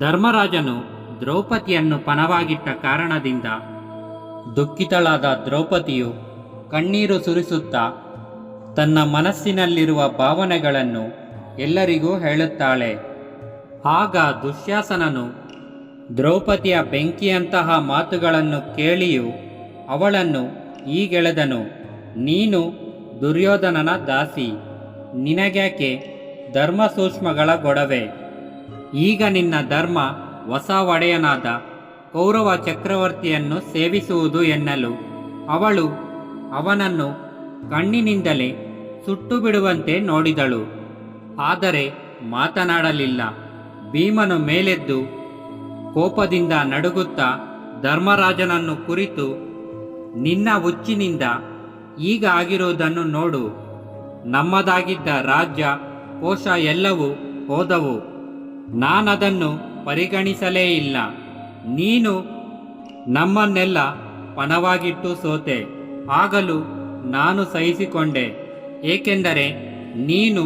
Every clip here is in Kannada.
ಧರ್ಮರಾಜನು ದ್ರೌಪದಿಯನ್ನು ಪಣವಾಗಿಟ್ಟ ಕಾರಣದಿಂದ ದುಃಖಿತಳಾದ ದ್ರೌಪದಿಯು ಕಣ್ಣೀರು ಸುರಿಸುತ್ತಾ ತನ್ನ ಮನಸ್ಸಿನಲ್ಲಿರುವ ಭಾವನೆಗಳನ್ನು ಎಲ್ಲರಿಗೂ ಹೇಳುತ್ತಾಳೆ. ಆಗ ದುಶ್ಯಾಸನನು ದ್ರೌಪದಿಯ ಬೆಂಕಿಯಂತಹ ಮಾತುಗಳನ್ನು ಕೇಳಿಯೂ ಅವಳನ್ನು ಈಗೆಳೆದನು ನೀನು ದುರ್ಯೋಧನನ ದಾಸಿ, ನಿನಗ್ಯಾಕೆ ಧರ್ಮಸೂಕ್ಷ್ಮಗಳ ಗೊಡವೆ? ಈಗ ನಿನ್ನ ಧರ್ಮ ಹೊಸ ಒಡೆಯನಾದ ಕೌರವ ಚಕ್ರವರ್ತಿಯನ್ನು ಸೇವಿಸುವುದು ಎನ್ನಲು. ಅವಳು ಅವನನ್ನು ಕಣ್ಣಿನಿಂದಲೇ ಸುಟ್ಟು ಬಿಡುವಂತೆ ನೋಡಿದಳು. ಆದರೆ ಮಾತನಾಡಲಿಲ್ಲ. ಭೀಮನು ಮೇಲೆದ್ದು ಕೋಪದಿಂದ ನಡುಗುತ್ತಾ ಧರ್ಮರಾಜನನ್ನು ಕುರಿತು, ನಿನ್ನ ಹುಚ್ಚಿನಿಂದ ಈಗ ಆಗಿರುವುದನ್ನು ನೋಡು. ನಮ್ಮದಾಗಿದ್ದ ರಾಜ್ಯ, ಕೋಶ ಎಲ್ಲವೂ ಹೋದವು. ನಾನದನ್ನು ಪರಿಗಣಿಸಲೇ ಇಲ್ಲ. ನೀನು ನಮ್ಮನ್ನೆಲ್ಲ ಪಣವಾಗಿಟ್ಟು ಸೋತೆ. ಆಗಲು ನಾನು ಸಹಿಸಿಕೊಂಡೆ. ಏಕೆಂದರೆ ನೀನು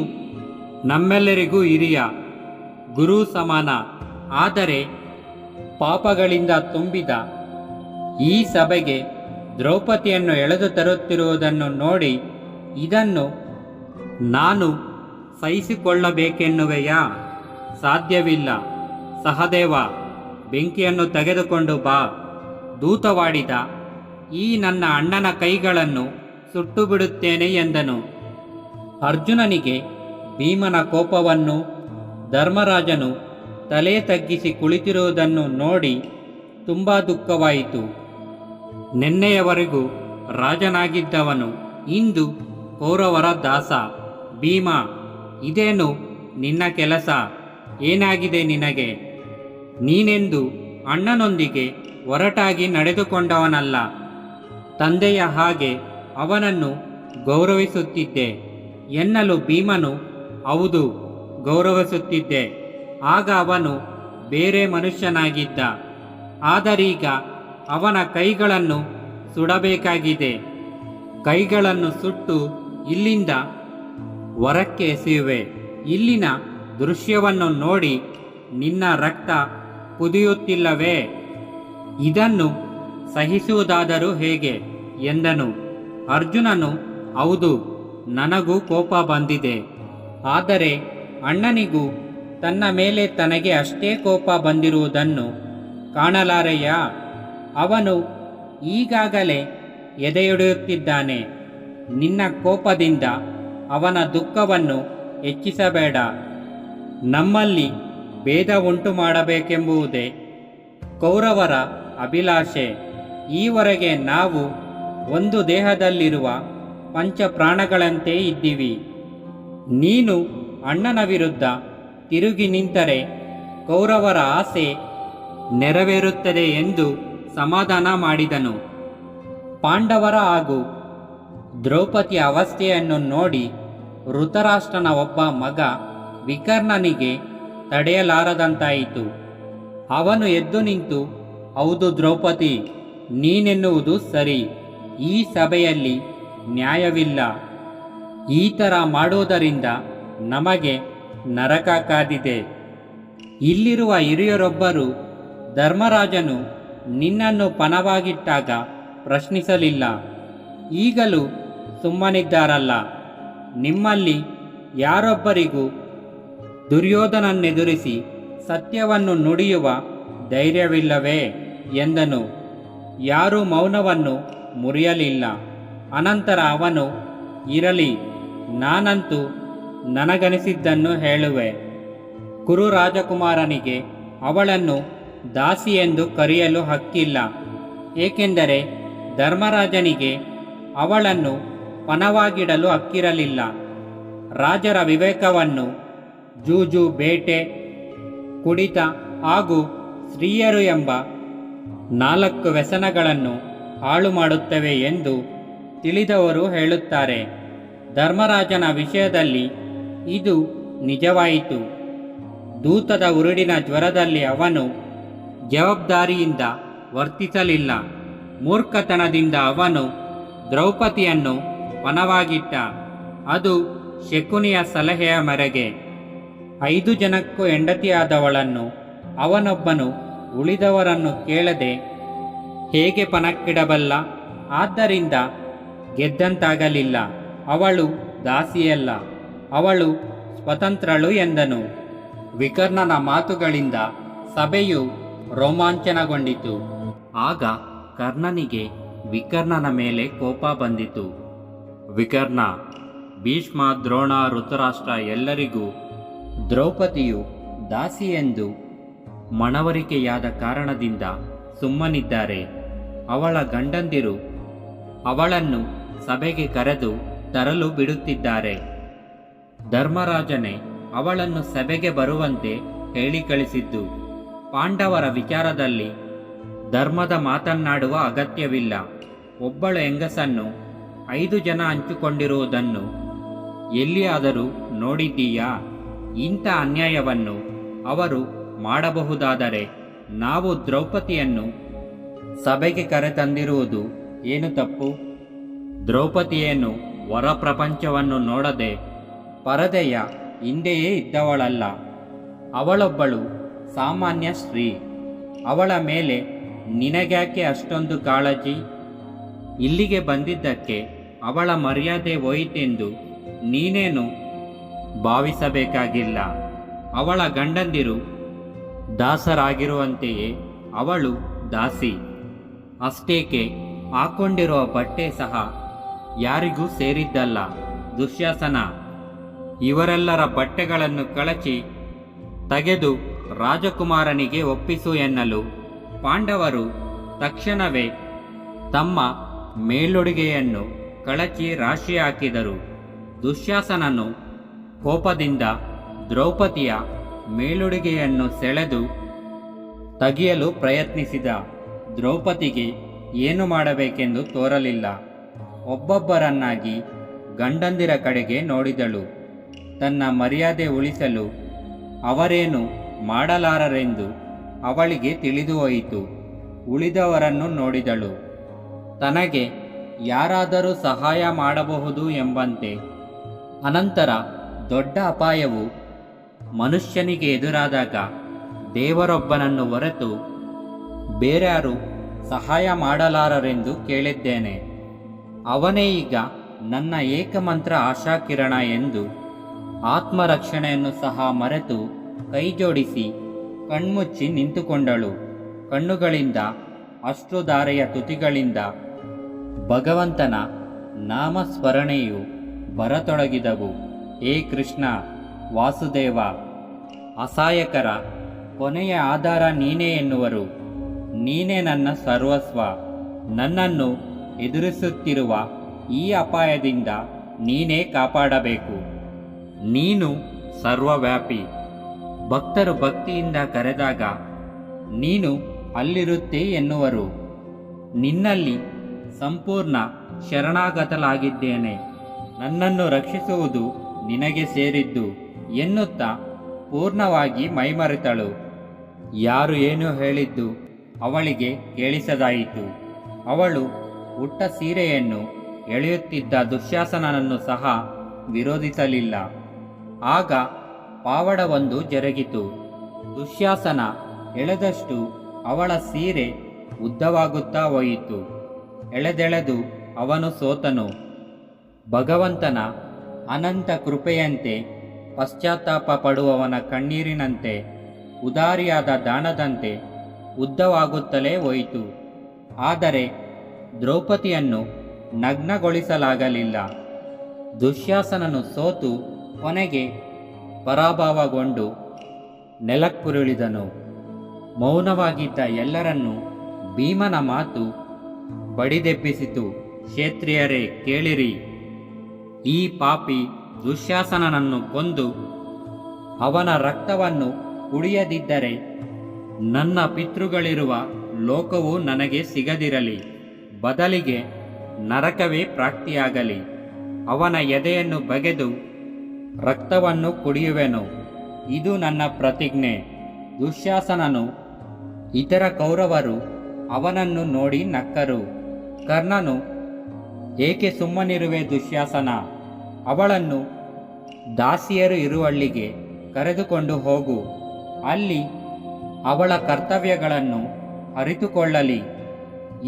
ನಮ್ಮೆಲ್ಲರಿಗೂ ಹಿರಿಯ, ಗುರು ಸಮಾನ. ಆದರೆ ಪಾಪಗಳಿಂದ ತುಂಬಿದ ಈ ಸಭೆಗೆ ದ್ರೌಪದಿಯನ್ನು ಎಳೆದು ತರುತ್ತಿರುವುದನ್ನು ನೋಡಿ ಇದನ್ನು ನಾನು ಸಹಿಸಿಕೊಳ್ಳಬೇಕೆನ್ನುವೆಯಾ? ಸಾಧ್ಯವಿಲ್ಲ. ಸಹದೇವ, ಬೆಂಕಿಯನ್ನು ತೆಗೆದುಕೊಂಡು ಬಾ. ದೂತವಾಡಿದ, ಈ ನನ್ನ ಅಣ್ಣನ ಕೈಗಳನ್ನು ಸುಟ್ಟು ಬಿಡುತ್ತೇನೆ ಎಂದನು. ಅರ್ಜುನನಿಗೆ ಭೀಮನ ಕೋಪವನ್ನು, ಧರ್ಮರಾಜನು ತಲೆ ತಗ್ಗಿಸಿ ಕುಳಿತಿರುವುದನ್ನು ನೋಡಿ ತುಂಬ ದುಃಖವಾಯಿತು. ನಿನ್ನೆಯವರೆಗೂ ರಾಜನಾಗಿದ್ದವನು ಇಂದು ಕೌರವರ ದಾಸ. ಭೀಮ, ಇದೇನು ನಿನ್ನ ಕೆಲಸ? ಏನಾಗಿದೆ ನಿನಗೆ? ನೀನೆಂದು ಅಣ್ಣನೊಂದಿಗೆ ಒರಟಾಗಿ ನಡೆದುಕೊಂಡವನಲ್ಲ. ತಂದೆಯ ಹಾಗೆ ಅವನನ್ನು ಗೌರವಿಸುತ್ತಿದ್ದೆ. ಎನ್ನಲು ಭೀಮನು, ಹೌದು, ಗೌರವಿಸುತ್ತಿದ್ದೆ. ಆಗ ಅವನು ಬೇರೆ ಮನುಷ್ಯನಾಗಿದ್ದ. ಆದರೀಗ ಅವನ ಕೈಗಳನ್ನು ಸುಡಬೇಕಾಗಿದೆ. ಕೈಗಳನ್ನು ಸುಟ್ಟು ಇಲ್ಲಿಂದ ಹೊರಕ್ಕೆ ಎಸೆಯುವೆ. ಇಲ್ಲಿನ ದೃಶ್ಯವನ್ನು ನೋಡಿ ನಿನ್ನ ರಕ್ತ ಕುದಿಯುತ್ತಿಲ್ಲವೇ? ಇದನ್ನು ಸಹಿಸುವುದಾದರೂ ಹೇಗೆ? ಎಂದನು. ಅರ್ಜುನನು, ಹೌದು, ನನಗೂ ಕೋಪ ಬಂದಿದೆ. ಆದರೆ ಅಣ್ಣನಿಗೂ ತನ್ನ ಮೇಲೆ ತನಗೆ ಅಷ್ಟೇ ಕೋಪ ಬಂದಿರುವುದನ್ನು ಕಾಣಲಾರೆಯಾ? ಅವನು ಈಗಾಗಲೇ ಎದೆಯೊಡೆಯುತ್ತಿದ್ದಾನೆ. ನಿನ್ನ ಕೋಪದಿಂದ ಅವನ ದುಃಖವನ್ನು ಹೆಚ್ಚಿಸಬೇಡ. ನಮ್ಮಲ್ಲಿ ಭೇದ ಉಂಟು ಮಾಡಬೇಕೆಂಬುದೇ ಕೌರವರ ಅಭಿಲಾಷೆ. ಈವರೆಗೆ ನಾವು ಒಂದು ದೇಹದಲ್ಲಿರುವ ಪಂಚ ಪ್ರಾಣಗಳಂತೆ ಇದ್ದೀವಿ. ನೀನು ಅಣ್ಣನ ವಿರುದ್ಧ ತಿರುಗಿ ನಿಂತರೆ ಕೌರವರ ಆಸೆ ನೆರವೇರುತ್ತದೆ ಎಂದು ಸಮಾಧಾನ ಮಾಡಿದನು. ಪಾಂಡವರ ಹಾಗೂ ದ್ರೌಪದಿಯ ಅವಸ್ಥೆಯನ್ನು ನೋಡಿ ಋತರಾಷ್ಟ್ರನ ಒಬ್ಬ ಮಗ ವಿಕರ್ಣನಿಗೆ ತಡೆಯಲಾರದಂತಾಯಿತು. ಅವನು ಎದ್ದು ನಿಂತು, ಹೌದು ದ್ರೌಪದಿ, ನೀನೆನ್ನುವುದು ಸರಿ. ಈ ಸಭೆಯಲ್ಲಿ ನ್ಯಾಯವಿಲ್ಲ. ಈ ಥರ ಮಾಡುವುದರಿಂದ ನಮಗೆ ನರಕ ಕಾದಿದೆ. ಇಲ್ಲಿರುವ ಹಿರಿಯರೊಬ್ಬರು ಧರ್ಮರಾಜನು ನಿನ್ನನ್ನು ಪಣವಾಗಿಟ್ಟಾಗ ಪ್ರಶ್ನಿಸಲಿಲ್ಲ. ಈಗಲೂ ಸುಮ್ಮನಿದ್ದಾರಲ್ಲ. ನಿಮ್ಮಲ್ಲಿ ಯಾರೊಬ್ಬರಿಗೂ ದುರ್ಯೋಧನನ್ನೆದುರಿಸಿ ಸತ್ಯವನ್ನು ನುಡಿಯುವ ಧೈರ್ಯವಿಲ್ಲವೇ? ಎಂದನು. ಯಾರೂ ಮೌನವನ್ನು ಮುರಿಯಲಿಲ್ಲ. ಅನಂತರ ಅವನು, ಇರಲಿ, ನಾನಂತೂ ನನಗನಿಸಿದ್ದನ್ನು ಹೇಳುವೆ. ಕುರು ರಾಜಕುಮಾರನಿಗೆ ಅವಳನ್ನು ದಾಸಿ ಎಂದು ಕರೆಯಲು ಹಕ್ಕಿಲ್ಲ. ಏಕೆಂದರೆ ಧರ್ಮರಾಜನಿಗೆ ಅವಳನ್ನು ಪಣವಾಗಿಡಲು ಹಕ್ಕಿರಲಿಲ್ಲ. ರಾಜರ ವಿವೇಕವನ್ನು ಜೂಜು, ಬೇಟೆ, ಕುಡಿತ ಹಾಗೂ ಸ್ತ್ರೀಯರು ಎಂಬ ನಾಲ್ಕು ವ್ಯಸನಗಳನ್ನು ಹಾಳು ಮಾಡುತ್ತವೆ ಎಂದು ತಿಳಿದವರು ಹೇಳುತ್ತಾರೆ. ಧರ್ಮರಾಜನ ವಿಷಯದಲ್ಲಿ ಇದು ನಿಜವಾಯಿತು. ದೂತದ ಉರುಡಿನ ಜ್ವರದಲ್ಲಿ ಅವನು ಜವಾಬ್ದಾರಿಯಿಂದ ವರ್ತಿಸಲಿಲ್ಲ. ಮೂರ್ಖತನದಿಂದ ಅವನು ದ್ರೌಪದಿಯನ್ನು ವನವಾಗಿಟ್ಟ. ಅದು ಶಕುನಿಯ ಸಲಹೆಯ ಮೇರೆಗೆ. ಐದು ಜನಕ್ಕೂ ಹೆಂಡತಿಯಾದವಳನ್ನು, ಅವನೊಬ್ಬನು ಉಳಿದವರನ್ನು ಕೇಳದೆ ಹೇಗೆ ಪಣಕ್ಕಿಡಬಲ್ಲ? ಆದ್ದರಿಂದ ಗೆದ್ದಂತಾಗಲಿಲ್ಲ. ಅವಳು ದಾಸಿಯಲ್ಲ, ಅವಳು ಸ್ವತಂತ್ರಳು ಎಂದನು. ವಿಕರ್ಣನ ಮಾತುಗಳಿಂದ ಸಭೆಯು ರೋಮಾಂಚನಗೊಂಡಿತು. ಆಗ ಕರ್ಣನಿಗೆ ವಿಕರ್ಣನ ಮೇಲೆ ಕೋಪ ಬಂದಿತು. ವಿಕರ್ಣ, ಭೀಷ್ಮ ದ್ರೋಣ ಋತುರಾಷ್ಟ್ರ ಎಲ್ಲರಿಗೂ ದ್ರೌಪದಿಯು ದಾಸಿ ಎಂದು ಮನವರಿಕೆಯಾದ ಕಾರಣದಿಂದ ಸುಮ್ಮನಿದ್ದಾರೆ. ಅವಳ ಗಂಡಂದಿರು ಅವಳನ್ನು ಸಭೆಗೆ ಕರೆದು ತರಲು ಬಿಡುತ್ತಿದ್ದಾರೆ. ಧರ್ಮರಾಜನೇ, ಅವಳನ್ನು ಸಭೆಗೆ ಬರುವಂತೆ ಹೇಳಿ ಕಳಿಸಿದ್ದು. ಪಾಂಡವರ ವಿಚಾರದಲ್ಲಿ ಧರ್ಮದ ಮಾತನ್ನಾಡುವ ಅಗತ್ಯವಿಲ್ಲ. ಒಬ್ಬಳ ಹೆಂಗಸನ್ನು ಐದು ಜನ ಹಂಚಿಕೊಂಡಿರುವುದನ್ನು ಎಲ್ಲಿಯಾದರೂ ನೋಡಿದ್ದೀಯಾ? ಇಂಥ ಅನ್ಯಾಯವನ್ನು ಅವರು ಮಾಡಬಹುದಾದರೆ ನಾವು ದ್ರೌಪದಿಯನ್ನು ಸಭೆಗೆ ಕರೆತಂದಿರುವುದು ಏನು ತಪ್ಪು? ದ್ರೌಪದಿಯೇನು ಹೊರ ಪ್ರಪಂಚವನ್ನು ನೋಡದೆ ಪರದೆಯ ಹಿಂದೆಯೇ ಇದ್ದವಳಲ್ಲ. ಅವಳೊಬ್ಬಳು ಸಾಮಾನ್ಯ ಸ್ತ್ರೀ. ಅವಳ ಮೇಲೆ ನಿನಗ್ಯಾಕೆ ಅಷ್ಟೊಂದು ಕಾಳಜಿ? ಇಲ್ಲಿಗೆ ಬಂದಿದ್ದಕ್ಕೆ ಅವಳ ಮರ್ಯಾದೆ ಹೋಯಿತೆಂದು ನೀನೇನು ಭಾವಿಸಬೇಕಾಗಿಲ್ಲ. ಅವಳ ಗಂಡಂದಿರು ದಾಸರಾಗಿರುವಂತೆಯೇ ಅವಳು ದಾಸಿ. ಅಷ್ಟೇಕೆ, ಹಾಕೊಂಡಿರುವ ಬಟ್ಟೆ ಸಹ ಯಾರಿಗೂ ಸೇರಿದ್ದಲ್ಲ, ದುಶ್ಯಾಸನ. ಇವರೆಲ್ಲರ ಬಟ್ಟೆಗಳನ್ನು ಕಳಚಿ ತೆಗೆದು ರಾಜಕುಮಾರನಿಗೆ ಒಪ್ಪಿಸು ಎನ್ನಲು ಪಾಂಡವರು ತಕ್ಷಣವೇ ತಮ್ಮ ಮೇಲುಡುಗೆಯನ್ನು ಕಳಚಿ ರಾಶಿ ಹಾಕಿದರು ದುಶ್ಯಾಸನನು ಕೋಪದಿಂದ ದ್ರೌಪದಿಯ ಮೇಲುಡುಗೆಯನ್ನು ಸೆಳೆದು ತೆಗೆಯಲು ಪ್ರಯತ್ನಿಸಿದ ದ್ರೌಪದಿಗೆ ಏನು ಮಾಡಬೇಕೆಂದು ತೋರಲಿಲ್ಲ. ಒಬ್ಬೊಬ್ಬರನ್ನಾಗಿ ಗಂಡಂದಿರ ಕಡೆಗೆ ನೋಡಿದಳು. ತನ್ನ ಮರ್ಯಾದೆ ಉಳಿಸಲು ಅವರೇನು ಮಾಡಲಾರರೆಂದು ಅವಳಿಗೆ ತಿಳಿದು ಹೋಯಿತು. ಉಳಿದವರನ್ನು ನೋಡಿದಳು. ತನಗೆ ಯಾರಾದರೂ ಸಹಾಯ ಮಾಡಬಹುದು ಎಂಬಂತೆ ಅನಂತರ ದೊಡ್ಡ ಅಪಾಯವು ಮನುಷ್ಯನಿಗೆ ಎದುರಾದಾಗ ದೇವರೊಬ್ಬನನ್ನು ಹೊರತು ಬೇರ್ಯಾರು ಸಹಾಯ ಮಾಡಲಾರರೆಂದು ಕೇಳಿದ್ದೇನೆ. ಅವನೇ ಈಗ ನನ್ನ ಏಕಮಂತ್ರ ಆಶಾಕಿರಣ ಎಂದು ಆತ್ಮರಕ್ಷಣೆಯನ್ನು ಸಹ ಮರೆತು ಕೈಜೋಡಿಸಿ ಕಣ್ಮುಚ್ಚಿ ನಿಂತುಕೊಂಡಳು. ಕಣ್ಣುಗಳಿಂದ ಅಷ್ಟುಧಾರೆಯ ತುತಿಗಳಿಂದ ಭಗವಂತನ ನಾಮಸ್ಮರಣೆಯು ಬರತೊಡಗಿದವು. ಹೇ ಕೃಷ್ಣ, ವಾಸುದೇವ, ಅಸಹಾಯಕರ, ಕೊನೆಯ ಆಧಾರ ನೀನೇ ಎನ್ನುವರು. ನೀನೇ ನನ್ನ ಸರ್ವಸ್ವ. ನನ್ನನ್ನು ಎದುರಿಸುತ್ತಿರುವ ಈ ಅಪಾಯದಿಂದ ನೀನೇ ಕಾಪಾಡಬೇಕು. ನೀನು ಸರ್ವವ್ಯಾಪಿ. ಭಕ್ತರು ಭಕ್ತಿಯಿಂದ ಕರೆದಾಗ ನೀನು ಅಲ್ಲಿರುತ್ತೆ ಎನ್ನುವರು. ನಿನ್ನಲ್ಲಿ ಸಂಪೂರ್ಣ ಶರಣಾಗತಲಾಗಿದ್ದೇನೆ. ನನ್ನನ್ನು ರಕ್ಷಿಸುವುದು ನಿನಗೆ ಸೇರಿದ್ದು ಎನ್ನುತ್ತಾ ಪೂರ್ಣವಾಗಿ ಮೈಮರೆತಳು. ಯಾರು ಏನು ಹೇಳಿದ್ದು ಅವಳಿಗೆ ಕೇಳಿಸದಾಯಿತು. ಅವಳು ಉಟ್ಟ ಸೀರೆಯನ್ನು ಎಳೆಯುತ್ತಿದ್ದ ದುಶ್ಯಾಸನನನ್ನು ಸಹ ವಿರೋಧಿಸಲಿಲ್ಲ. ಆಗ ಪಾವಡವೊಂದು ಜರುಗಿತು. ದುಶ್ಯಾಸನ ಎಳೆದಷ್ಟು ಅವಳ ಸೀರೆ ಉದ್ದವಾಗುತ್ತಾ ಹೋಯಿತು. ಎಳೆದೆಳೆದು ಅವನು ಸೋತನು. ಭಗವಂತನ ಅನಂತ ಕೃಪೆಯಂತೆ, ಪಶ್ಚಾತ್ತಾಪ ಪಡುವವನ ಕಣ್ಣೀರಿನಂತೆ, ಉದಾರಿಯಾದ ದಾನದಂತೆ ಉದ್ದವಾಗುತ್ತಲೇ ಹೋಯಿತು. ಆದರೆ ದ್ರೌಪದಿಯನ್ನು ನಗ್ನಗೊಳಿಸಲಾಗಲಿಲ್ಲ. ದುಶ್ಯಾಸನನು ಸೋತು ಕೊನೆಗೆ ಪರಾಭವಗೊಂಡು ನೆಲಕ್ಕುರುಳಿದನು. ಮೌನವಾಗಿದ್ದ ಎಲ್ಲರನ್ನೂ ಭೀಮನ ಮಾತು ಬಡಿದೆಬ್ಬಿಸಿತು. ಕ್ಷೇತ್ರಿಯರೇ, ಕೇಳಿರಿ. ಈ ಪಾಪಿ ದುಶ್ಯಾಸನನನ್ನು ಕೊಂದು ಅವನ ರಕ್ತವನ್ನು ಕುಡಿಯದಿದ್ದರೆ ನನ್ನ ಪಿತೃಗಳಿರುವ ಲೋಕವು ನನಗೆ ಸಿಗದಿರಲಿ, ಬದಲಿಗೆ ನರಕವೇ ಪ್ರಾಪ್ತಿಯಾಗಲಿ. ಅವನ ಎದೆಯನ್ನು ಬಗೆದು ರಕ್ತವನ್ನು ಕುಡಿಯುವೆನು. ಇದು ನನ್ನ ಪ್ರತಿಜ್ಞೆ. ದುಶ್ಯಾಸನನು ಇತರ ಕೌರವರು ಅವನನ್ನು ನೋಡಿ ನಕ್ಕರು. ಕರ್ಣನು ಏಕೆ ಸುಮ್ಮನಿರುವೆ ದುಶ್ಯಾಸನ? ಅವಳನ್ನು ದಾಸಿಯರು ಇರುವಳ್ಳಿಗೆ ಕರೆದುಕೊಂಡು ಹೋಗು. ಅಲ್ಲಿ ಅವಳ ಕರ್ತವ್ಯಗಳನ್ನು ಅರಿತುಕೊಳ್ಳಲಿ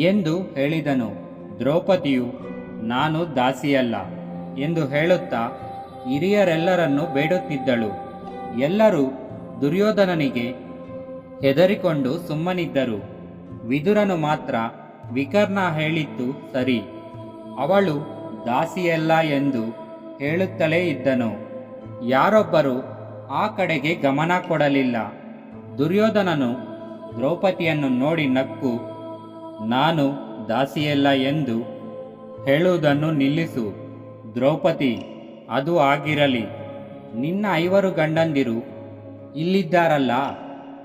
ಎಂದು ಹೇಳಿದನು. ದ್ರೌಪದಿಯು, ನಾನು ದಾಸಿಯಲ್ಲ ಎಂದು ಹೇಳುತ್ತಾ ಹಿರಿಯರೆಲ್ಲರನ್ನು ಬೇಡುತ್ತಿದ್ದಳು. ಎಲ್ಲರೂ ದುರ್ಯೋಧನನಿಗೆ ಹೆದರಿಕೊಂಡು ಸುಮ್ಮನಿದ್ದರು. ವಿದುರನು ಮಾತ್ರ ವಿಕರ್ಣ ಹೇಳಿದ್ದು ಸರಿ. ಅವಳು ದಾಸಿಯಲ್ಲ ಎಂದು ಹೇಳುತ್ತಲೇ ಇದ್ದನು. ಯಾರೊಬ್ಬರು ಆ ಕಡೆಗೆ ಗಮನ ಕೊಡಲಿಲ್ಲ. ದುರ್ಯೋಧನನು ದ್ರೌಪದಿಯನ್ನು ನೋಡಿ ನಕ್ಕು, ನಾನು ದಾಸಿಯಲ್ಲ ಎಂದು ಹೇಳುವುದನ್ನು ನಿಲ್ಲಿಸು. ದ್ರೌಪದಿ, ಅದು ಆಗಿರಲಿ. ನಿನ್ನ ಐವರು ಗಂಡಂದಿರು ಇಲ್ಲಿದ್ದಾರಲ್ಲ.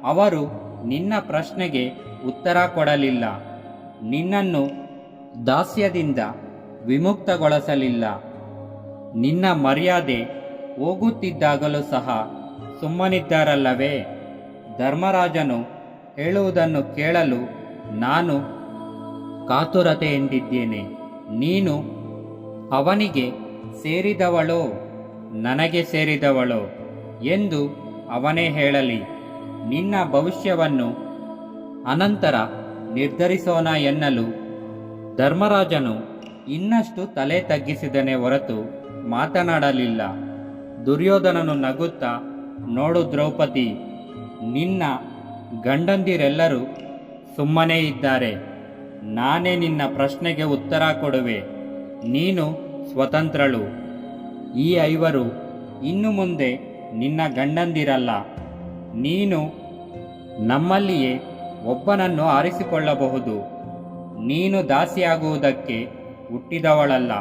ಅವರು ನಿನ್ನ ಪ್ರಶ್ನೆಗೆ ಉತ್ತರ ಕೊಡಲಿಲ್ಲ. ನಿನ್ನನ್ನು ದಾಸ್ಯದಿಂದ ವಿಮುಕ್ತಗೊಳಿಸಲಿಲ್ಲ. ನಿನ್ನ ಮರ್ಯಾದೆ ಹೋಗುತ್ತಿದ್ದಾಗಲೂ ಸಹ ಸುಮ್ಮನಿದ್ದಾರಲ್ಲವೇ? ಧರ್ಮರಾಜನು ಹೇಳುವುದನ್ನು ಕೇಳಲು ನಾನು ಕಾತುರತೆ ಎಂದಿದ್ದೇನೆ. ನೀನು ಅವನಿಗೆ ಸೇರಿದವಳೋ? ನನಗೆ ಸೇರಿದವಳೋ? ಎಂದು ಅವನೇ ಹೇಳಲಿ. ನಿನ್ನ ಭವಿಷ್ಯವನ್ನು ಅನಂತರ ನಿರ್ಧರಿಸೋಣ ಎನ್ನಲು ಧರ್ಮರಾಜನು ಇನ್ನಷ್ಟು ತಲೆ ತಗ್ಗಿಸಿದನೆ ಹೊರತು ಮಾತನಾಡಲಿಲ್ಲ. ದುರ್ಯೋಧನನು ನಗುತ್ತಾ, ನೋಡು ದ್ರೌಪದಿ, ನಿನ್ನ ಗಂಡಂದಿರೆಲ್ಲರೂ ಸುಮ್ಮನೇ ಇದ್ದಾರೆ. ನಾನೇ ನಿನ್ನ ಪ್ರಶ್ನೆಗೆ ಉತ್ತರ ಕೊಡುವೆ. ನೀನು ಸ್ವತಂತ್ರಳು. ಈ ಐವರು ಇನ್ನು ಮುಂದೆ ನಿನ್ನ ಗಂಡಂದಿರಲ್ಲ. ನೀನು ನಮ್ಮಲ್ಲಿಯೇ ಒಬ್ಬನನ್ನು ಆರಿಸಿಕೊಳ್ಳಬಹುದು. ನೀನು ದಾಸಿಯಾಗುವುದಕ್ಕೆ ಹುಟ್ಟಿದವಳಲ್ಲ.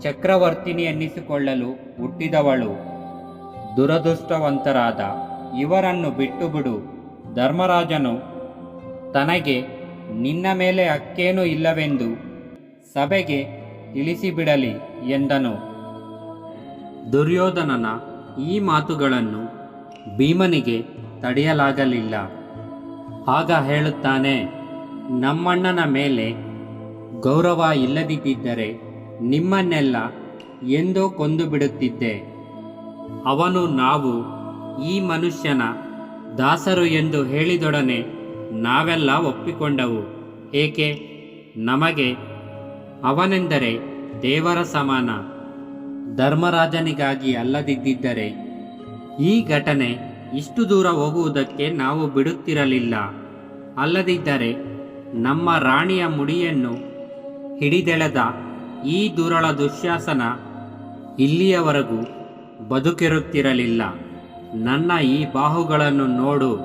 ಚಕ್ರವರ್ತಿನಿ ಎನ್ನಿಸಿಕೊಳ್ಳಲು ಹುಟ್ಟಿದವಳು. ದುರದೃಷ್ಟವಂತರಾದ ಇವರನ್ನು ಬಿಟ್ಟು ಬಿಡು ಧರ್ಮರಾಜನು ತನಗೆ ನಿನ್ನ ಮೇಲೆ ಅಕ್ಕೇನೂ ಇಲ್ಲವೆಂದು ಸಭೆಗೆ ತಿಳಿಸಿಬಿಡಲಿ ಎಂದನು. ದುರ್ಯೋಧನನ ಈ ಮಾತುಗಳನ್ನು ಭೀಮನಿಗೆ ತಡೆಯಲಾಗಲಿಲ್ಲ. ಆಗ ಹೇಳುತ್ತಾನೆ, ನಮ್ಮಣ್ಣನ ಮೇಲೆ ಗೌರವ ಇಲ್ಲದಿದ್ದರೆ ನಿಮ್ಮನ್ನೆಲ್ಲ ಎಂದೋ ಕೊಂದು ಬಿಡುತ್ತಿದ್ದೆ ಅವನು ನಾವು ಈ ಮನುಷ್ಯನ ದಾಸರು ಎಂದು ಹೇಳಿದೊಡನೆ ನಾವೆಲ್ಲ ಒಪ್ಪಿಕೊಂಡವು. ಏಕೆ? ನಮಗೆ ಅವನೆಂದರೆ ದೇವರ ಸಮಾನ. ಧರ್ಮರಾಜನಿಗಾಗಿ ಅಲ್ಲದಿದ್ದರೆ ಈ ಘಟನೆ ಇಷ್ಟು ದೂರ ಹೋಗುವುದಕ್ಕೆ ನಾವು ಬಿಡುತ್ತಿರಲಿಲ್ಲ. ಅಲ್ಲದಿದ್ದರೆ ನಮ್ಮ ರಾಣಿಯ ಮುಡಿಯನ್ನು ಹಿಡಿದೆಳೆದ ಈ ದುರಳ ದುಶ್ಯಾಸನ ಇಲ್ಲಿಯವರೆಗೂ ಬದುಕಿರುತ್ತಿರಲಿಲ್ಲ. ನನ್ನ ಈ ಬಾಹುಗಳನ್ನು ನೋಡು,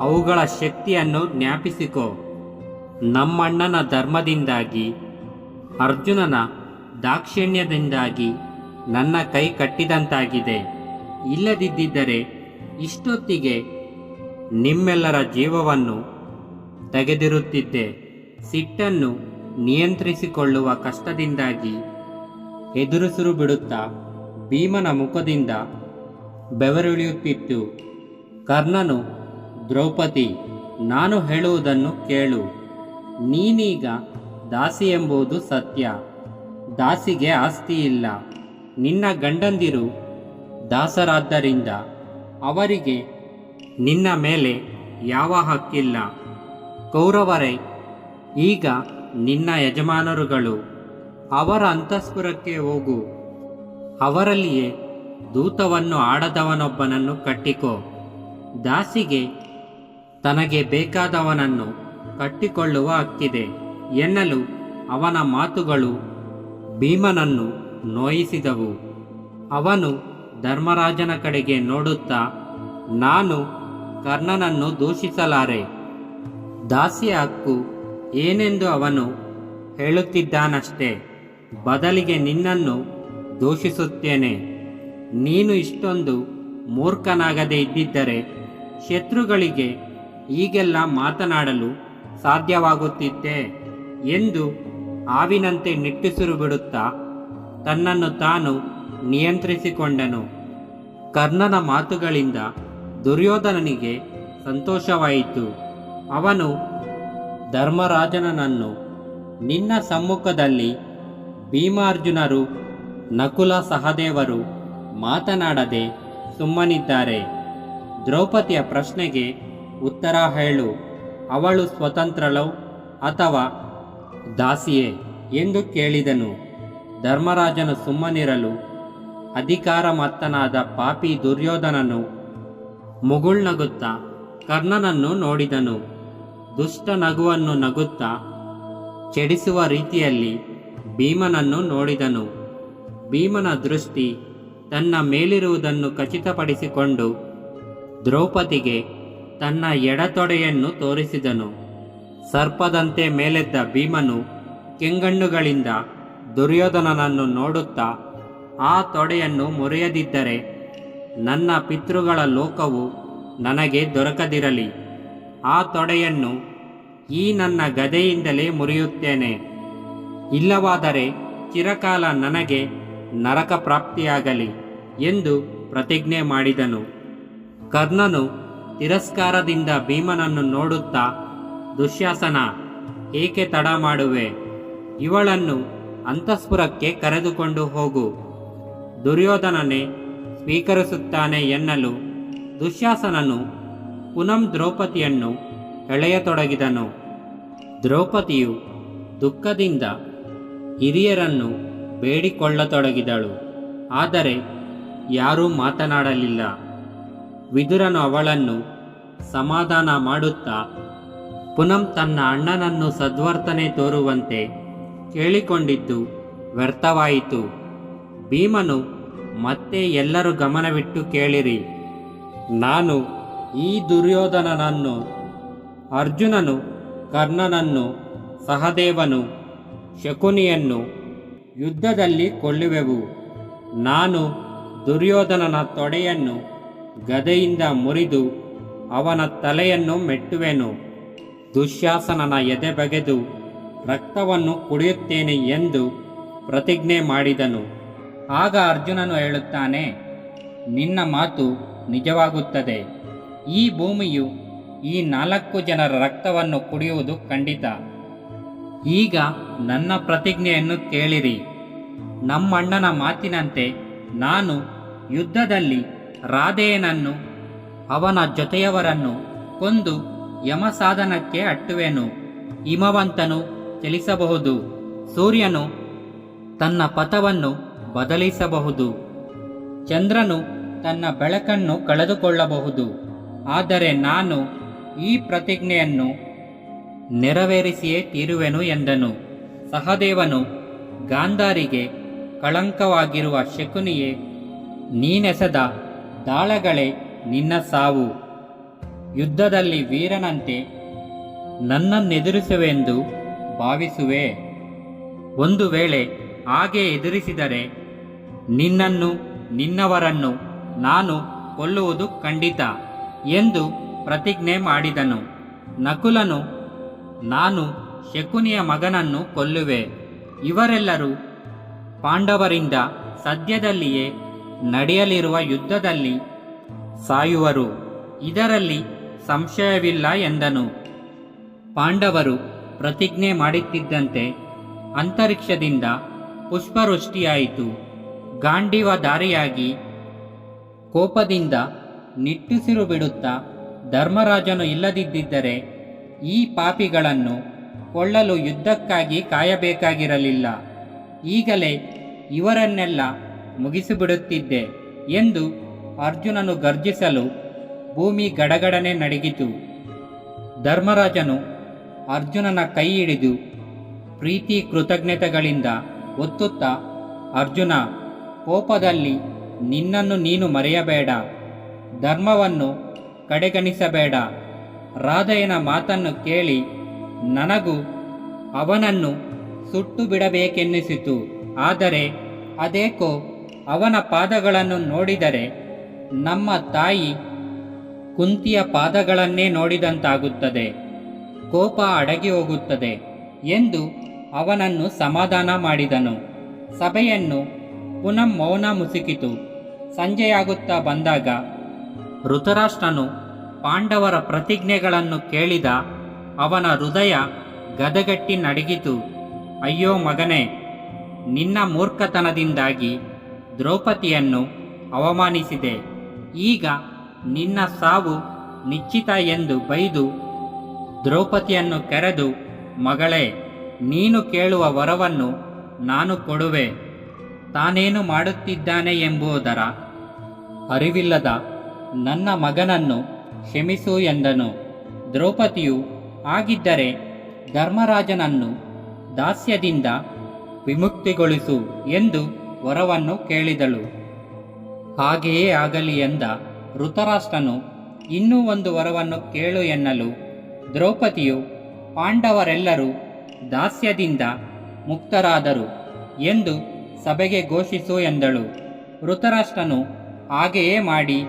ಅವುಗಳ ಶಕ್ತಿಯನ್ನು ಜ್ಞಾಪಿಸಿಕೋ. ನಮ್ಮಣ್ಣನ ಧರ್ಮದಿಂದಾಗಿ, ಅರ್ಜುನನ ದಾಕ್ಷಿಣ್ಯದಿಂದಾಗಿ ನನ್ನ ಕೈ ಕಟ್ಟಿದಂತಾಗಿದೆ. ಇಲ್ಲದಿದ್ದರೆ ಇಷ್ಟೊತ್ತಿಗೆ ನಿಮ್ಮೆಲ್ಲರ ಜೀವವನ್ನು ತೆಗೆದಿರುತ್ತಿದ್ದೆ. ಸಿಟ್ಟನ್ನು ನಿಯಂತ್ರಿಸಿಕೊಳ್ಳುವ ಕಷ್ಟದಿಂದಾಗಿ ಎದುರುಸುರು ಬಿಡುತ್ತಾ ಭೀಮನ ಮುಖದಿಂದ ಬೆವರಿಳಿಯುತ್ತಿತ್ತು. ಕರ್ಣನು, ದ್ರೌಪದಿ, ನಾನು ಹೇಳುವುದನ್ನು ಕೇಳು. ನೀನೀಗ ದಾಸಿ ಎಂಬುದು ಸತ್ಯ. ದಾಸಿಗೆ ಆಸ್ತಿ ಇಲ್ಲ ನಿನ್ನ ಗಂಡಂದಿರು ದಾಸರಾದ್ದರಿಂದ ಅವರಿಗೆ ನಿನ್ನ ಮೇಲೆ ಯಾವ ಹಕ್ಕಿಲ್ಲ. ಕೌರವರೇ, ಈಗ ನಿನ್ನ ಯಜಮಾನರುಗಳು ಅವರ ಅಂತಸ್ಪುರಕ್ಕೆ ಹೋಗು. ಅವರಲ್ಲಿಯೇ ದೂತವನ್ನು ಆಡದವನೊಬ್ಬನನ್ನು ಕಟ್ಟಿಕೋ. ದಾಸಿಗೆ ತನಗೆ ಬೇಕಾದವನನ್ನು ಕಟ್ಟಿಕೊಳ್ಳುವ ಹಕ್ಕಿದೆ. ಎನ್ನಲು ಅವನ ಮಾತುಗಳು ಭೀಮನನ್ನು ನೋಯಿಸಿದವು. ಅವನು ಧರ್ಮರಾಜನ ಕಡೆಗೆ ನೋಡುತ್ತಾ, ನಾನು ಕರ್ಣನನ್ನು ದೂಷಿಸಲಾರೆ. ದಾಸಿಯ ಹಕ್ಕು ಏನೆಂದು ಅವನು ಹೇಳುತ್ತಿದ್ದಾನಷ್ಟೇ. ಬದಲಿಗೆ ನಿನ್ನನ್ನು ದೂಷಿಸುತ್ತೇನೆ. ನೀನು ಇಷ್ಟೊಂದು ಮೂರ್ಖನಾಗದೇ ಇದ್ದಿದ್ದರೆ ಶತ್ರುಗಳಿಗೆ ಈಗೆಲ್ಲ ಮಾತನಾಡಲು ಸಾಧ್ಯವಾಗುತ್ತಿದ್ದೆ ಎಂದು ಆವಿನಂತೆ ನಿಟ್ಟುಸಿರು ಬಿಡುತ್ತಾ ತನ್ನನ್ನು ತಾನು ನಿಯಂತ್ರಿಸಿಕೊಂಡನು. ಕರ್ಣನ ಮಾತುಗಳಿಂದ ದುರ್ಯೋಧನನಿಗೆ ಸಂತೋಷವಾಯಿತು. ಅವನು ಧರ್ಮರಾಜನನ್ನು ನಿನ್ನ ಸಮ್ಮುಖದಲ್ಲಿ ಭೀಮಾರ್ಜುನರು ನಕುಲ ಸಹದೇವರು ಮಾತನಾಡದೆ ಸುಮ್ಮನಿದ್ದಾರೆ. ದ್ರೌಪದಿಯ ಪ್ರಶ್ನೆಗೆ ಉತ್ತರ ಹೇಳು. ಅವಳು ಸ್ವತಂತ್ರಳೋ ಅಥವಾ ದಾಸಿಯೇ ಎಂದು ಕೇಳಿದನು. ಧರ್ಮರಾಜನು ಸುಮ್ಮನಿರಲು ಅಧಿಕಾರ ಮತ್ತನಾದ ಪಾಪಿ ದುರ್ಯೋಧನನು ಮುಗುಳ್ನಗುತ್ತಾ ಕರ್ಣನನ್ನು ನೋಡಿದನು. ದುಷ್ಟ ನಗುವನ್ನು ನಗುತ್ತಾ ಚೆಡಿಸುವ ರೀತಿಯಲ್ಲಿ ಭೀಮನನ್ನು ನೋಡಿದನು. ಭೀಮನ ದೃಷ್ಟಿ ತನ್ನ ಮೇಲಿರುವುದನ್ನು ಖಚಿತಪಡಿಸಿಕೊಂಡು ದ್ರೌಪದಿಗೆ ತನ್ನ ಎಡತೊಡೆಯನ್ನು ತೋರಿಸಿದನು. ಸರ್ಪದಂತೆ ಮೇಲೆದ್ದ ಭೀಮನು ಕೆಂಗಣ್ಣುಗಳಿಂದ ದುರ್ಯೋಧನನನ್ನು ನೋಡುತ್ತಾ ಆ ತೊಡೆಯನ್ನು ಮುರಿಯದಿದ್ದರೆ ನನ್ನ ಪಿತೃಗಳ ಲೋಕವು ನನಗೆ ದೊರಕದಿರಲಿ. ಆ ತೊಡೆಯನ್ನು ಈ ನನ್ನ ಗದೆಯಿಂದಲೇ ಮುರಿಯುತ್ತೇನೆ. ಇಲ್ಲವಾದರೆ ಚಿರಕಾಲ ನನಗೆ ನರಕ ಪ್ರಾಪ್ತಿಯಾಗಲಿ ಎಂದು ಪ್ರತಿಜ್ಞೆ ಮಾಡಿದನು. ಕರ್ಣನು ತಿರಸ್ಕಾರದಿಂದ ಭೀಮನನ್ನು ನೋಡುತ್ತಾ, ದುಶ್ಯಾಸನ, ಏಕೆ ತಡ ಮಾಡುವೆ? ಇವಳನ್ನು ಅಂತಃಸ್ಪುರಕ್ಕೆ ಕರೆದುಕೊಂಡು ಹೋಗು. ದುರ್ಯೋಧನನೇ, ಸ್ವೀಕರಿಸುತ್ತಾನೆ ಎನ್ನಲು ದುಶ್ಯಾಸನನು ಪುನಂ ದ್ರೌಪದಿಯನ್ನು ಎಳೆಯತೊಡಗಿದನು. ದ್ರೌಪದಿಯು ದುಃಖದಿಂದ ಹಿರಿಯರನ್ನು ಬೇಡಿಕೊಳ್ಳತೊಡಗಿದಳು. ಆದರೆ ಯಾರೂ ಮಾತನಾಡಲಿಲ್ಲ. ವಿದುರನು ಅವಳನ್ನು ಸಮಾಧಾನ ಮಾಡುತ್ತಾ ಪುನಂ ತನ್ನ ಅಣ್ಣನನ್ನು ಸದ್ವರ್ತನೆ ತೋರುವಂತೆ ಕೇಳಿಕೊಂಡಿದ್ದು ವ್ಯರ್ಥವಾಯಿತು. ಭೀಮನು ಮತ್ತೆ ಎಲ್ಲರೂ ಗಮನವಿಟ್ಟು ಕೇಳಿರಿ. ನಾನು ಈ ದುರ್ಯೋಧನನನ್ನು, ಅರ್ಜುನನು, ಕರ್ಣನನ್ನು, ಸಹದೇವನು, ಶಕುನಿಯನ್ನು ಯುದ್ಧದಲ್ಲಿ ಕೊಳ್ಳುವೆವು ನಾನು ದುರ್ಯೋಧನನ ತೊಡೆಯನ್ನು ಗದೆಯಿಂದ ಮುರಿದು ಅವನ ತಲೆಯನ್ನು ಮೆಟ್ಟುವೆನು. ದುಶ್ಯಾಸನನ ಎದೆ ಬಗೆದು ರಕ್ತವನ್ನು ಕುಡಿಯುತ್ತೇನೆ ಎಂದು ಪ್ರತಿಜ್ಞೆ ಮಾಡಿದನು. ಆಗ ಅರ್ಜುನನು ಹೇಳುತ್ತಾನೆ, ನಿನ್ನ ಮಾತು ನಿಜವಾಗುತ್ತದೆ. ಈ ಭೂಮಿಯು ಈ ನಾಲ್ಕು ಜನರ ರಕ್ತವನ್ನು ಕುಡಿಯುವುದು ಖಂಡಿತ. ಈಗ ನನ್ನ ಪ್ರತಿಜ್ಞೆಯನ್ನು ಕೇಳಿರಿ. ನಮ್ಮಣ್ಣನ ಮಾತಿನಂತೆ ನಾನು ಯುದ್ಧದಲ್ಲಿ ರಾಧೆಯನನ್ನು, ಅವನ ಜೊತೆಯವರನ್ನು ಕೊಂದು ಯಮಸಾಧನಕ್ಕೆ ಅಟ್ಟುವೆನು. ಹಿಮವಂತನು ಚಲಿಸಬಹುದು, ಸೂರ್ಯನು ತನ್ನ ಪಥವನ್ನು ಬದಲಿಸಬಹುದು, ಚಂದ್ರನು ತನ್ನ ಬೆಳಕನ್ನು ಕಳೆದುಕೊಳ್ಳಬಹುದು. ಆದರೆ ನಾನು ಈ ಪ್ರತಿಜ್ಞೆಯನ್ನು ನೆರವೇರಿಸಿಯೇ ತೀರುವೆನು ಎಂದನು. ಸಹದೇವನು ಗಾಂಧಾರಿಗೆ ಕಳಂಕವಾಗಿರುವ ಶಕುನಿಯೇ, ನೀನೆಸದ ದಾಳಗಳೇ ನಿನ್ನ ಸಾವು. ಯುದ್ಧದಲ್ಲಿ ವೀರನಂತೆ ನನ್ನನ್ನೆದುರಿಸುವೆಂದು ಭಾವಿಸುವೆ. ಒಂದು ವೇಳೆ ಹಾಗೆ ಎದುರಿಸಿದರೆ ನಿನ್ನನ್ನು ನಿನ್ನವರನ್ನು ನಾನು ಕೊಲ್ಲುವುದು ಖಂಡಿತ. ಎಂದು ಪ್ರತಿಜ್ಞೆ ಮಾಡಿದನು. ನಕುಲನು, ನಾನು ಶಕುನಿಯ ಮಗನನ್ನು ಕೊಲ್ಲುವೆ. ಇವರೆಲ್ಲರೂ ಪಾಂಡವರಿಂದ ಸದ್ಯದಲ್ಲಿಯೇ ನಡೆಯಲಿರುವ ಯುದ್ಧದಲ್ಲಿ ಸಾಯುವರು. ಇದರಲ್ಲಿ ಸಂಶಯವಿಲ್ಲ ಎಂದನು. ಪಾಂಡವರು ಪ್ರತಿಜ್ಞೆ ಮಾಡುತ್ತಿದ್ದಂತೆ ಅಂತರಿಕ್ಷದಿಂದ ಪುಷ್ಪವೃಷ್ಟಿಯಾಯಿತು. ಗಾಂಡೀವ ದಾರಿಯಾಗಿ ಕೋಪದಿಂದ ನಿಟ್ಟುಸಿರು ಬಿಡುತ್ತಾ ಧರ್ಮರಾಜನು ಇಲ್ಲದಿದ್ದರೆ ಈ ಪಾಪಿಗಳನ್ನು ಕೊಳ್ಳಲು ಯುದ್ಧಕ್ಕಾಗಿ ಕಾಯಬೇಕಾಗಿರಲಿಲ್ಲ. ಈಗಲೇ ಇವರನ್ನೆಲ್ಲ ಮುಗಿಸಿಬಿಡುತ್ತಿದ್ದೆ ಎಂದು ಅರ್ಜುನನು ಗರ್ಜಿಸಲು ಭೂಮಿ ಗಡಗಡನೆ ನಡಗಿತು. ಧರ್ಮರಾಜನು ಅರ್ಜುನನ ಕೈ ಹಿಡಿದು ಪ್ರೀತಿ ಕೃತಜ್ಞತೆಗಳಿಂದ ಒತ್ತುತ್ತಾ, ಅರ್ಜುನ, ಕೋಪದಲ್ಲಿ ನಿನ್ನನ್ನು ನೀನು ಮರೆಯಬೇಡ. ಧರ್ಮವನ್ನು ಕಡೆಗಣಿಸಬೇಡ. ರಾಧೆಯನ ಮಾತನ್ನು ಕೇಳಿ ನನಗೂ ಅವನನ್ನು ಸುಟ್ಟು ಬಿಡಬೇಕೆನ್ನಿಸಿತು ಆದರೆ ಅದೇಕೋ ಅವನ ಪಾದಗಳನ್ನು ನೋಡಿದರೆ ನಮ್ಮ ತಾಯಿ ಕುಂತಿಯ ಪಾದಗಳನ್ನೇ ನೋಡಿದಂತಾಗುತ್ತದೆ. ಕೋಪ ಅಡಗಿ ಹೋಗುತ್ತದೆ ಎಂದು ಅವನನ್ನು ಸಮಾಧಾನ ಮಾಡಿದನು. ಸಭೆಯನ್ನು ಪುನಃ ಮೌನ ಮುಸುಕಿತು. ಸಂಜೆಯಾಗುತ್ತಾ ಬಂದಾಗ ಋತರಾಷ್ಟ್ರನು ಪಾಂಡವರ ಪ್ರತಿಜ್ಞೆಗಳನ್ನು ಕೇಳಿದ ಅವನ ಹೃದಯ ಗದಗಟ್ಟಿ ನಡಗಿತು. ಅಯ್ಯೋ ಮಗನೇ, ನಿನ್ನ ಮೂರ್ಖತನದಿಂದಾಗಿ ದ್ರೌಪದಿಯನ್ನು ಅವಮಾನಿಸಿದೆ. ಈಗ ನಿನ್ನ ಸಾವು ನಿಶ್ಚಿತ ಎಂದು ಬೈದು ದ್ರೌಪದಿಯನ್ನು ಕರೆದು, ಮಗಳೇ, ನೀನು ಕೇಳುವ ವರವನ್ನು ನಾನು ಕೊಡುವೆ. ತಾನೇನು ಮಾಡುತ್ತಿದ್ದಾನೆ ಎಂಬುದರ ಅರಿವಿಲ್ಲದ ನನ್ನ ಮಗನನ್ನು ಕ್ಷಮಿಸು ಎಂದನು. ದ್ರೌಪದಿಯು ಆಗಿದ್ದರೆ ಧರ್ಮರಾಜನನ್ನು ದಾಸ್ಯದಿಂದ ವಿಮುಕ್ತಿಗೊಳಿಸು ಎಂದು ವರವನ್ನು ಕೇಳಿದಳು. ಹಾಗೆಯೇ ಆಗಲಿ ಎಂದ ಋತರಾಷ್ಟ್ರನು ಇನ್ನೂ ಒಂದು ವರವನ್ನು ಕೇಳು ಎನ್ನಲು. ದ್ರೌಪದಿಯು ಪಾಂಡವರೆಲ್ಲರೂ ದಾಸ್ಯದಿಂದ ಮುಕ್ತರಾದರು ಎಂದು ಸಭೆಗೆ ಘೋಷಿಸು ಎಂದಳು. ಋತರಾಷ್ಟ್ರನು ಹಾಗೆಯೇ ಮಾಡಿ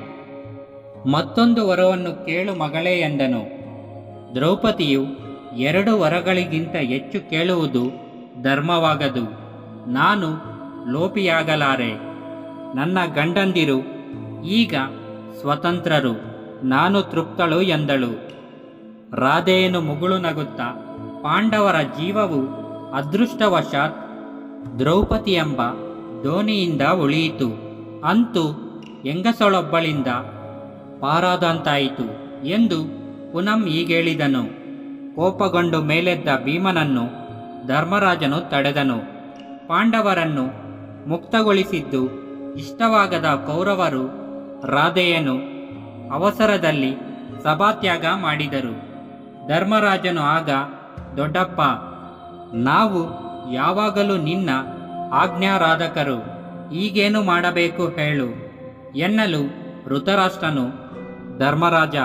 ಮತ್ತೊಂದು ವರವನ್ನು ಕೇಳು ಮಗಳೇ ಎಂದನು. ದ್ರೌಪದಿಯು ಎರಡು ವರಗಳಿಗಿಂತ ಹೆಚ್ಚು ಕೇಳುವುದು ಧರ್ಮವಾಗದು. ನಾನು ಲೋಪಿಯಾಗಲಾರೆ. ನನ್ನ ಗಂಡಂದಿರು, ಈಗ ಸ್ವತಂತ್ರರು, ನಾನು ತೃಪ್ತಳು ಎಂದಳು. ರಾಧೆಯನ್ನು ಮುಗುಳು ನಗುತ್ತಾ ಪಾಂಡವರ ಜೀವವು ಅದೃಷ್ಟವಶಾತ್ ದ್ರೌಪದಿ ಎಂಬ ದೋಣಿಯಿಂದ ಉಳಿಯಿತು. ಅಂತೂ ಹೆಂಗಸೊಳೊಬ್ಬಳಿಂದ ಪಾರಾದಂತಾಯಿತು ಎಂದು ಪುನಂ ಹೀಗೇಳಿದನು. ಕೋಪಗೊಂಡು ಮೇಲೆದ್ದ ಭೀಮನನ್ನು ಧರ್ಮರಾಜನು ತಡೆದನು. ಪಾಂಡವರನ್ನು ಮುಕ್ತಗೊಳಿಸಿದ್ದು ಇಷ್ಟವಾಗದ ಕೌರವರು ರಾಧೆಯನು ಅವಸರದಲ್ಲಿ ಸಭಾತ್ಯಾಗ ಮಾಡಿದರು. ಧರ್ಮರಾಜನು ಆಗ, ದೊಡ್ಡಪ್ಪ, ನಾವು ಯಾವಾಗಲೂ ನಿನ್ನ ಆಜ್ಞಾರಾಧಕರು, ಈಗೇನು ಮಾಡಬೇಕು ಹೇಳು ಎನ್ನಲು ಋತರಾಷ್ಟ್ರನು ಧರ್ಮರಾಜ,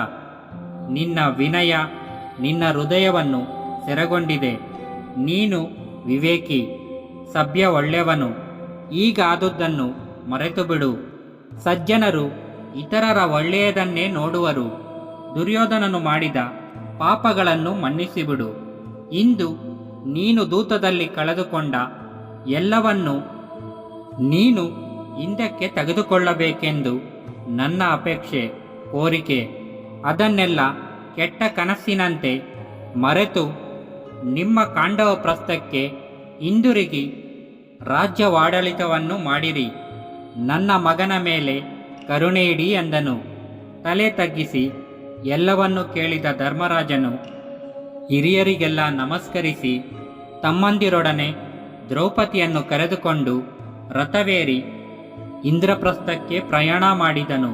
ನಿನ್ನ ವಿನಯ, ನಿನ್ನ ಹೃದಯವನ್ನು ಸೆರೆಗೊಂಡಿದೆ. ನೀನು ವಿವೇಕಿ ಸಭ್ಯ ಒಳ್ಳೆಯವನು ಈಗ ಆದುದನ್ನು ಮರೆತು ಬಿಡು ಸಜ್ಜನರು ಇತರರ ಒಳ್ಳೆಯದನ್ನೇ ನೋಡುವರು. ದುರ್ಯೋಧನನು ಮಾಡಿದ ಪಾಪಗಳನ್ನು ಮನ್ನಿಸಿಬಿಡು. ಇಂದು ನೀನು ದೂತದಲ್ಲಿ ಕಳೆದುಕೊಂಡ ಎಲ್ಲವನ್ನು ನೀನು ಹಿಂದಕ್ಕೆ ತೆಗೆದುಕೊಳ್ಳಬೇಕೆಂದು ನನ್ನ ಅಪೇಕ್ಷೆ. ಕೋರಿಕೆ. ಅದನ್ನೆಲ್ಲ ಕೆಟ್ಟ ಕನಸಿನಂತೆ ಮರೆತು ನಿಮ್ಮ ಕಾಂಡವ ಪ್ರಸ್ಥಕ್ಕೆ ಹಿಂದಿರುಗಿ ರಾಜ್ಯವಾಡಳಿತವನ್ನು ಮಾಡಿರಿ. ನನ್ನ ಮಗನ ಮೇಲೆ ಕರುಣೆ ಎಂದನು ತಲೆ ತಗ್ಗಿಸಿ ಎಲ್ಲವನ್ನು ಕೇಳಿದ ಧರ್ಮರಾಜನು ಹಿರಿಯರಿಗೆಲ್ಲ ನಮಸ್ಕರಿಸಿ ತಮ್ಮಂದಿರೊಡನೆ ದ್ರೌಪದಿಯನ್ನು ಕರೆದುಕೊಂಡು ರಥವೇರಿ ಇಂದ್ರಪ್ರಸ್ಥಕ್ಕೆ ಪ್ರಯಾಣ ಮಾಡಿದನು.